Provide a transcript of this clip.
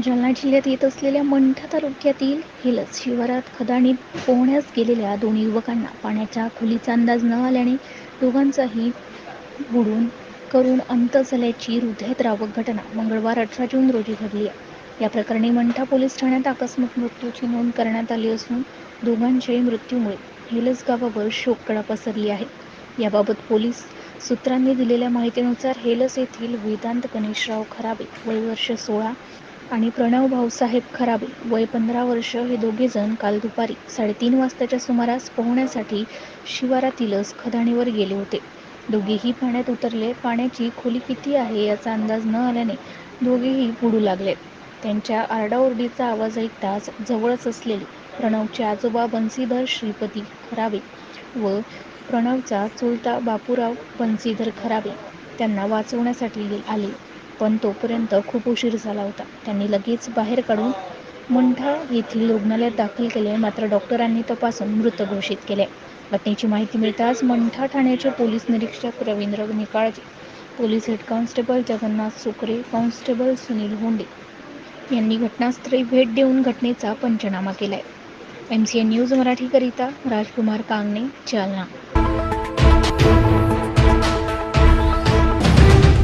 जालना जिल्ह्यात येत असलेल्या मंठा तालुक्यातील हेलस शिवारात खदाणीत पोहण्यास गेलेल्या दोन युवकांना पाण्याच्या खोलीचा अंदाज न आल्याने दोघांचाही बुडून करून अंत झाल्याची हृदयद्रावक घटना मंगळवार अठरा जून रोजी घडली आहे. या प्रकरणी मंठा पोलीस ठाण्यात आकस्मिक मृत्यूची नोंद करण्यात आली असून दोघांच्याही मृत्यूमुळे हेलस गावावर शोककळा पसरली आहे. याबाबत पोलीस सूत्रांनी दिलेल्या माहितीनुसार हेलस येथील वेदांत गणेशराव खराबे वय वर्ष सोळा आणि प्रणव भाऊसाहेब खराबे वय पंधरा वर्ष हे दोघेजण काल दुपारी साडेतीन वाजताच्या सुमारास पोहण्यासाठी शिवारातीलच खदाणीवर गेले होते. दोघेही पाण्यात उतरले. पाण्याची खोली किती आहे याचा अंदाज न आल्याने दोघेही बुडू लागले. त्यांच्या आरडाओरडीचा आवाज ऐकताच जवळच असलेले प्रणवचे आजोबा बन्सीधर श्रीपती खराबे व प्रणवचा चुलता बापूराव बन्सीधर खराबे त्यांना वाचवण्यासाठी आले. पण तोपर्यंत खूप उशीर झाला होता. त्यांनी लगेच बाहेर काढून मंठा येथील रुग्णालयात दाखल केले. मात्र डॉक्टरांनी तपासून मृत घोषित केले. घटनेची माहिती मिळताच मंठा ठाण्याचे पोलीस निरीक्षक Ravindra Nikalje police head constable Jagannath Sukre constable Sunil Honde यांनी घटनास्थळी भेट देऊन घटनेचा पंचनामा केलाय. एम सी एन न्यूज मराठीकरिता राजकुमार कांगणे जालना.